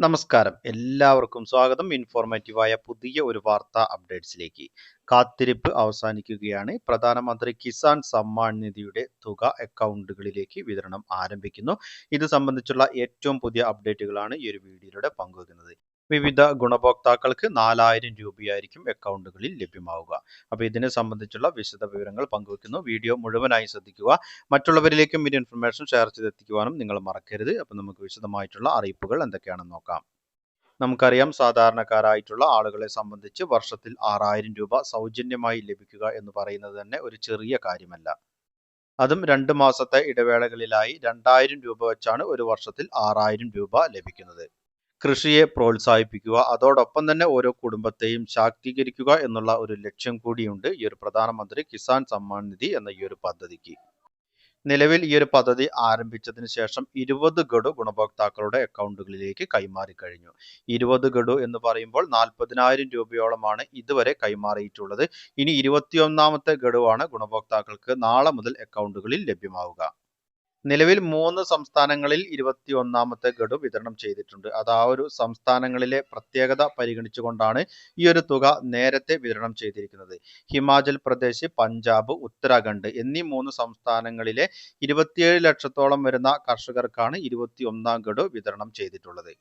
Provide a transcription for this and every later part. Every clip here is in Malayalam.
നമസ്കാരം. എല്ലാവർക്കും സ്വാഗതം. ഇൻഫോർമേറ്റീവായ പുതിയ ഒരു വാർത്താ അപ്ഡേറ്റ്സിലേക്ക് കാത്തിരിപ്പ് അവസാനിക്കുകയാണ്. പ്രധാനമന്ത്രി കിസാൻ സമ്മാൻ നിധിയുടെ തുക അക്കൗണ്ടുകളിലേക്ക് വിതരണം ആരംഭിക്കുന്നു. ഇത് സംബന്ധിച്ചുള്ള ഏറ്റവും പുതിയ അപ്ഡേറ്റുകളാണ് ഈ ഒരു വീഡിയോയിലൂടെ പങ്കുവയ്ക്കുന്നത് വിവിധ ഗുണഭോക്താക്കൾക്ക് നാലായിരം രൂപയായിരിക്കും അക്കൗണ്ടുകളിൽ ലഭ്യമാവുക. അപ്പോൾ ഇതിനെ സംബന്ധിച്ചുള്ള വിശദ വിവരങ്ങൾ പങ്കുവയ്ക്കുന്നു. വീഡിയോ മുഴുവനായി ശ്രദ്ധിക്കുക. മറ്റുള്ളവരിലേക്കും ഈ ഇൻഫർമേഷൻ ഷെയർ ചെയ്തെത്തിക്കുവാനും നിങ്ങൾ മറക്കരുത്. അപ്പോൾ നമുക്ക് വിശദമായിട്ടുള്ള അറിയിപ്പുകൾ എന്തൊക്കെയാണെന്ന് നോക്കാം. നമുക്കറിയാം സാധാരണക്കാരായിട്ടുള്ള ആളുകളെ സംബന്ധിച്ച് വർഷത്തിൽ ആറായിരം രൂപ സൗജന്യമായി ലഭിക്കുക എന്ന് പറയുന്നത് തന്നെ ഒരു ചെറിയ കാര്യമല്ല. അതും രണ്ട് മാസത്തെ ഇടവേളകളിലായി രണ്ടായിരം രൂപ വെച്ചാണ് ഒരു വർഷത്തിൽ ആറായിരം രൂപ ലഭിക്കുന്നത്. കൃഷിയെ പ്രോത്സാഹിപ്പിക്കുക അതോടൊപ്പം തന്നെ ഓരോ കുടുംബത്തെയും ശാക്തീകരിക്കുക എന്നുള്ള ഒരു ലക്ഷ്യം കൂടിയുണ്ട് ഈ ഒരു പ്രധാനമന്ത്രി കിസാൻ സമ്മാൻ നിധി എന്ന ഈ ഒരു പദ്ധതിക്ക്. നിലവിൽ ഈ ഒരു പദ്ധതി ആരംഭിച്ചതിന് ശേഷം ഇരുപത് ഗഡു ഗുണഭോക്താക്കളുടെ അക്കൗണ്ടുകളിലേക്ക് കൈമാറി കഴിഞ്ഞു. ഇരുപത് ഗഡു എന്ന് പറയുമ്പോൾ നാൽപ്പതിനായിരം രൂപയോളമാണ് ഇതുവരെ കൈമാറിയിട്ടുള്ളത്. ഇനി ഇരുപത്തിയൊന്നാമത്തെ ഗഡുവാണ് ഗുണഭോക്താക്കൾക്ക് നാളെ മുതൽ അക്കൗണ്ടുകളിൽ ലഭ്യമാവുക. നിലവിൽ മൂന്ന് സംസ്ഥാനങ്ങളിൽ ഇരുപത്തി ഒന്നാമത്തെ ഗഡു വിതരണം ചെയ്തിട്ടുണ്ട്. അത് ആ ഒരു സംസ്ഥാനങ്ങളിലെ പ്രത്യേകത പരിഗണിച്ചുകൊണ്ടാണ് ഈ ഒരു തുക നേരത്തെ വിതരണം ചെയ്തിരിക്കുന്നത്. ഹിമാചൽ പ്രദേശ് പഞ്ചാബ് ഉത്തരാഖണ്ഡ് എന്നീ മൂന്ന് സംസ്ഥാനങ്ങളിലെ ഇരുപത്തിയേഴ് ലക്ഷത്തോളം വരുന്ന കർഷകർക്കാണ് ഇരുപത്തി ഒന്നാം ഗഡു വിതരണം ചെയ്തിട്ടുള്ളത്.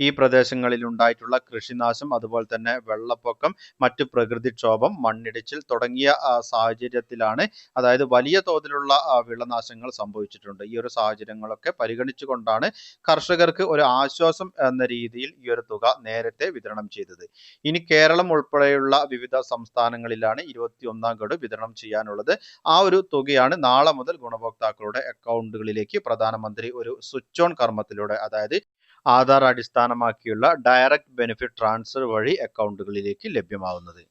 ഈ പ്രദേശങ്ങളിൽ ഉണ്ടായിട്ടുള്ള കൃഷിനാശം അതുപോലെ തന്നെ വെള്ളപ്പൊക്കം മറ്റു പ്രകൃതിക്ഷോഭം മണ്ണിടിച്ചിൽ തുടങ്ങിയ സാഹചര്യത്തിലാണ് അതായത് വലിയ തോതിലുള്ള വിളനാശങ്ങൾ സംഭവിച്ചിട്ടുണ്ട്. ഈ ഒരു സാഹചര്യങ്ങളൊക്കെ പരിഗണിച്ചുകൊണ്ടാണ് കർഷകർക്ക് ഒരു ആശ്വാസം എന്ന രീതിയിൽ ഈ ഒരു തുക നേരത്തെ വിതരണം ചെയ്തത്. ഇനി കേരളം ഉൾപ്പെടെയുള്ള വിവിധ സംസ്ഥാനങ്ങളിലാണ് ഇരുപത്തി ഒന്നാം ഗഡു വിതരണം ചെയ്യാനുള്ളത്. ആ ഒരു തുകയാണ് നാളെ മുതൽ ഗുണഭോക്താക്കളുടെ അക്കൗണ്ടുകളിലേക്ക് പ്രധാനമന്ത്രി ഒരു സ്വിച്ച് ഓൺ കർമ്മത്തിലൂടെ അതായത് ആധാർ അടിസ്ഥാനമാക്കിയുള്ള ഡയറക്റ്റ് ബെനിഫിറ്റ് ട്രാൻസ്ഫർ വഴി അക്കൗണ്ടുകളിലേക്ക് ലഭ്യമാവുന്നത്.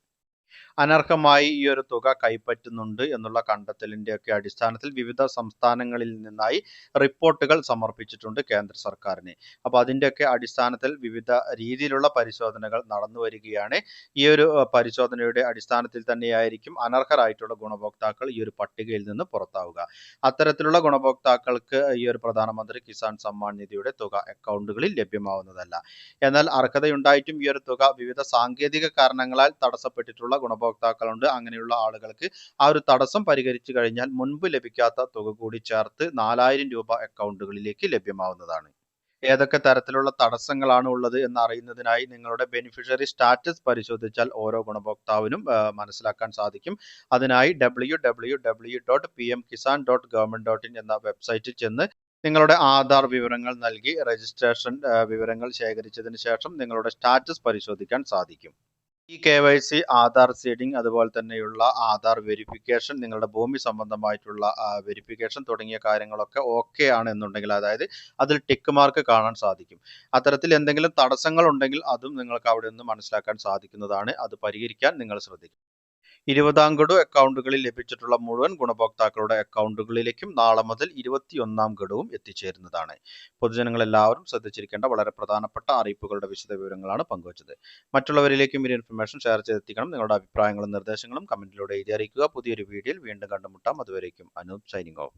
അനർഹമായി ഈ ഒരു തുക കൈപ്പറ്റുന്നുണ്ട് എന്നുള്ള കണ്ടെത്തലിന്റെ ഒക്കെ അടിസ്ഥാനത്തിൽ വിവിധ സംസ്ഥാനങ്ങളിൽ നിന്നായി റിപ്പോർട്ടുകൾ സമർപ്പിച്ചിട്ടുണ്ട് കേന്ദ്ര സർക്കാരിന്. അപ്പോൾ അതിന്റെയൊക്കെ അടിസ്ഥാനത്തിൽ വിവിധ രീതിയിലുള്ള പരിശോധനകൾ നടന്നു വരികയാണ്. ഈ ഒരു പരിശോധനയുടെ അടിസ്ഥാനത്തിൽ തന്നെയായിരിക്കും അനർഹരായിട്ടുള്ള ഗുണഭോക്താക്കൾ ഈ ഒരു പട്ടികയിൽ നിന്ന് പുറത്താവുക. അത്തരത്തിലുള്ള ഗുണഭോക്താക്കൾക്ക് ഈ ഒരു പ്രധാനമന്ത്രി കിസാൻ സമ്മാൻ നിധിയുടെ തുക അക്കൗണ്ടുകളിൽ ലഭ്യമാവുന്നതല്ല. എന്നാൽ അർഹതയുണ്ടായിട്ടും ഈ ഒരു തുക വിവിധ സാങ്കേതിക കാരണങ്ങളാൽ തടസ്സപ്പെട്ടിട്ടുള്ള ഗുണഭോക്താക്കൾ ഗുണഭോക്താക്കളുണ്ട് അങ്ങനെയുള്ള ആളുകൾക്ക് ആ ഒരു തടസ്സം പരിഹരിച്ചു കഴിഞ്ഞാൽ മുൻപ് ലഭിക്കാത്ത തുക കൂടി ചേർത്ത് നാലായിരം രൂപ അക്കൗണ്ടുകളിലേക്ക് ലഭ്യമാവുന്നതാണ്. ഏതൊക്കെ തരത്തിലുള്ള തടസ്സങ്ങളാണ് ഉള്ളത് എന്ന് അറിയുന്നതിനായി നിങ്ങളുടെ ബെനിഫിഷ്യറി സ്റ്റാറ്റസ് പരിശോധിച്ചാൽ ഓരോ ഗുണഭോക്താവിനും മനസ്സിലാക്കാൻ സാധിക്കും. അതിനായി W W W dot P M Kisan dot government dot in എന്ന വെബ്സൈറ്റിൽ ചെന്ന് നിങ്ങളുടെ ആധാർ വിവരങ്ങൾ നൽകി രജിസ്ട്രേഷൻ വിവരങ്ങൾ ശേഖരിച്ചതിന് ശേഷം നിങ്ങളുടെ സ്റ്റാറ്റസ് പരിശോധിക്കാൻ സാധിക്കും. ഈ K Y C Aadhaar seeding അതുപോലെ തന്നെയുള്ള ആധാർ വെരിഫിക്കേഷൻ നിങ്ങളുടെ ഭൂമി സംബന്ധമായിട്ടുള്ള വെരിഫിക്കേഷൻ തുടങ്ങിയ കാര്യങ്ങളൊക്കെ ഓക്കെ ആണ് എന്നുണ്ടെങ്കിൽ അതായത് അതിൽ ടിക്ക് മാർക്ക് കാണാൻ സാധിക്കും. അത്തരത്തിൽ എന്തെങ്കിലും തടസ്സങ്ങൾ ഉണ്ടെങ്കിൽ അതും നിങ്ങൾക്ക് അവിടെ നിന്ന് മനസ്സിലാക്കാൻ സാധിക്കുന്നതാണ്. അത് പരിഹരിക്കാൻ നിങ്ങൾ ശ്രദ്ധിക്കും ഇരുപതാം ഗഡു അക്കൗണ്ടുകളിൽ ലഭിച്ചിട്ടുള്ള മുഴുവൻ ഗുണഭോക്താക്കളുടെ അക്കൗണ്ടുകളിലേക്കും നാളെ മുതൽ ഇരുപത്തിയൊന്നാം ഗഡുവും എത്തിച്ചേരുന്നതാണ്. പൊതുജനങ്ങൾ എല്ലാവരും ശ്രദ്ധിച്ചിരിക്കേണ്ട വളരെ പ്രധാനപ്പെട്ട അറിയിപ്പുകളുടെ വിശദ വിവരങ്ങളാണ് പങ്കുവച്ചത്. മറ്റുള്ളവരിലേക്കും ഈ ഇൻഫർമേഷൻ ഷെയർ ചെയ്തെത്തിക്കണം. നിങ്ങളുടെ അഭിപ്രായങ്ങളും നിർദ്ദേശങ്ങളും കമന്റിലൂടെ എഴുതി അറിയിക്കുക. പുതിയൊരു വീഡിയോയിൽ വീണ്ടും കണ്ടുമുട്ടാം. അതുവരേക്കും അനൂപ് സൈനിങ് ഓഫ്